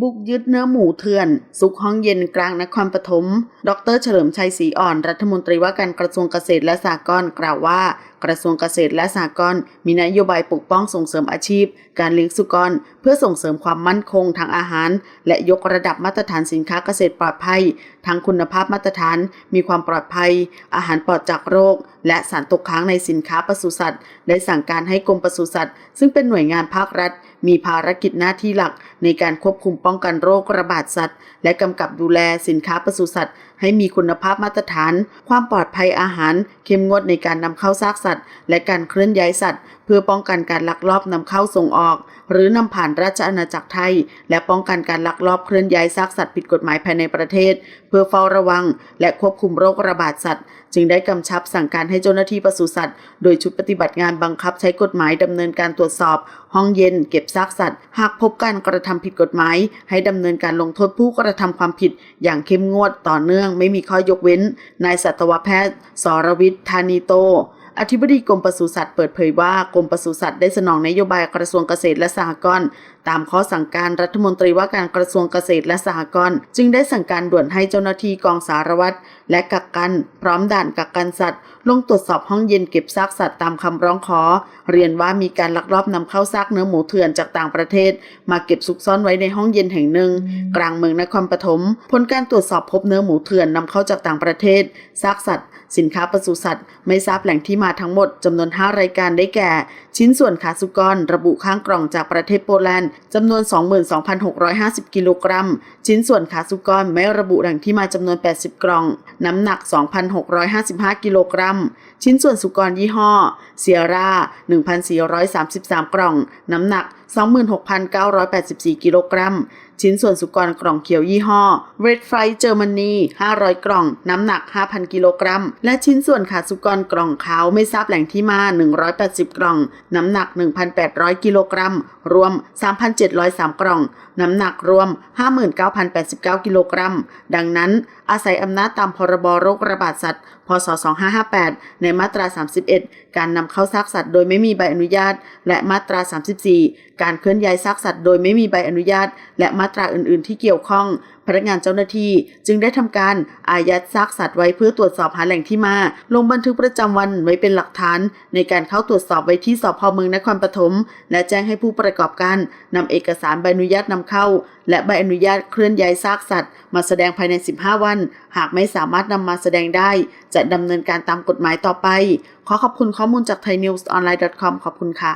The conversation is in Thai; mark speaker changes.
Speaker 1: บุกยึดเนื้อหมูเถื่อน ซุกห้องเย็นกลางนครปฐม ดรเฉลิมชัยศรีอ่อน รัฐมนตรีว่าการกระทรวงเกษตรและสหกรณ์กล่าวว่า กระทรวงเกษตรและสหกรณ์มีนโยบายปกป้องส่งเสริมอาชีพ การเลี้ยงสุกร เพื่อส่งเสริมความมั่นคงทางอาหาร และยกระดับมาตรฐานสินค้าเกษตรปลอดภัย ทั้งคุณภาพมาตรฐาน มีความปลอดภัย อาหารปลอดจากโรค และสารตกค้างในสินค้าปศุสัตว์ ได้สั่งการให้กรมปศุสัตว์ ซึ่งเป็นหน่วยงานภาครัฐ มีภารกิจหน้าที่หลัก ในการควบคุมป้องกันโรคระบาดสัตว์ และกำกับดูแลสินค้าปศุสัตว์ ให้มีคุณภาพมาตรฐาน ความปลอดภัยอาหาร เข้มงวดในการนำเข้าซากสัตว์ และการเคลื่อนย้ายสัตว์ เพื่อป้องกันการลักลอบนำเข้าส่งออก หรือนำผ่านราชอาณาจักรไทย และป้องกันการลักลอบเคลื่อนย้ายซากสัตว์ผิดกฎหมายภายในประเทศ เพื่อเฝ้าระวัง และควบคุมโรคระบาดสัตว์ จึงได้กำชับสั่งการให้เจ้าหน้าที่ปศุสัตว์ โดยชุดปฏิบัติงานบังคับใช้กฎหมายดำเนินการตรวจสอบ ห้องเย็น เก็บซากสัตว์ หากพบการกระทำผิดกฎหมาย ให้ดำเนินการลงโทษผู้กระทำความผิดอย่างเข้มงวดต่อเนื่องไม่มีข้อยกเว้น นายสัตวแพทย์ สรวิทย์ธานีโต อธิบดีกรมปศุสัตว์เปิดเผยว่ากรมปศุสัตว์ได้สนองนโยบายกระทรวงเกษตรและสหกรณ์ตามข้อสั่งการรัฐมนตรีว่าการกระทรวงเกษตรและสหกรณ์จึงได้สั่งการด่วนให้เจ้าหน้าที่กองสารวัตรและกักกันพร้อมด่านกักกันสัตว์ ลงตรวจสอบห้องเย็นเก็บซากสัตว์ตามคำร้องขอ เรียนว่ามีการลักลอบนำเข้าซากเนื้อหมูเถื่อนจากต่างประเทศ มาเก็บซุกซ่อนไว้ในห้องเย็นแห่งหนึ่ง กลางเมืองนครปฐมผลการตรวจสอบพบเนื้อหมูเถื่อนนำเข้าจากต่างประเทศซากสัตว์ สินค้าปศุสัตว์ ไม่ทราบแหล่งที่มาทั้งหมดจำนวน 5 รายการได้แก่ ชิ้นส่วนขาสุกรระบุข้างกล่องจากประเทศโปแลนด์จำนวน 22,650 กิโลกรัม ชิ้นส่วนขาสุกรไม่ระบุแหล่งที่มาจำนวน 80 กล่อง น้ำหนัก 2,655 กิโลกรัม ชิ้นส่วนสุกรยี่ห้อเซียร่า 1,433 กล่อง น้ำหนัก 26,984 กิโลกรัม ชิ้นส่วนสุกรกล่องเขียวยี่ห้อ Red Fly Germany 500 กล่อง น้ำหนัก 5,000 กิโลกรัม และชิ้นส่วนขาสุกรกล่องขาวไม่ทราบแหล่งที่มา 180 กล่อง น้ำหนัก 1,800 กิโลกรัม รวม3,703 กล่อง น้ำหนักรวม 59,089 กิโลกรัม ดังนั้นอาศัยอำนาจตามพรบโรคระบาดสัตว์ พศ 2558 ในมาตรา 31 การนำเข้าซากสัตว์โดยไม่มีใบอนุญาต และมาตรา 34 การเคลื่อนย้ายซากสัตว์โดยไม่มีใบอนุญาต และมาตราอื่น ๆ ที่เกี่ยวข้อง นักงานเจ้าหน้าที่จึงได้ทำการอายัดซากสัตว์ไว้เพื่อตรวจสอบหาแหล่งที่มา ลงบันทึกประจำวันไว้เป็นหลักฐาน ในการเข้าตรวจสอบไว้ที่สพเมืองนครปฐมและแจ้งให้ผู้ประกอบการนำเอกสารใบอนุญาตนำเข้า และใบอนุญาตเคลื่อนย้ายซากสัตว์ มาแสดงภายใน 15 วัน หากไม่สามารถนำมาแสดงได้ จะดำเนินการตามกฎหมายต่อไป ขอขอบคุณข้อมูลจาก thainewsonline.com ขอบคุณค่ะ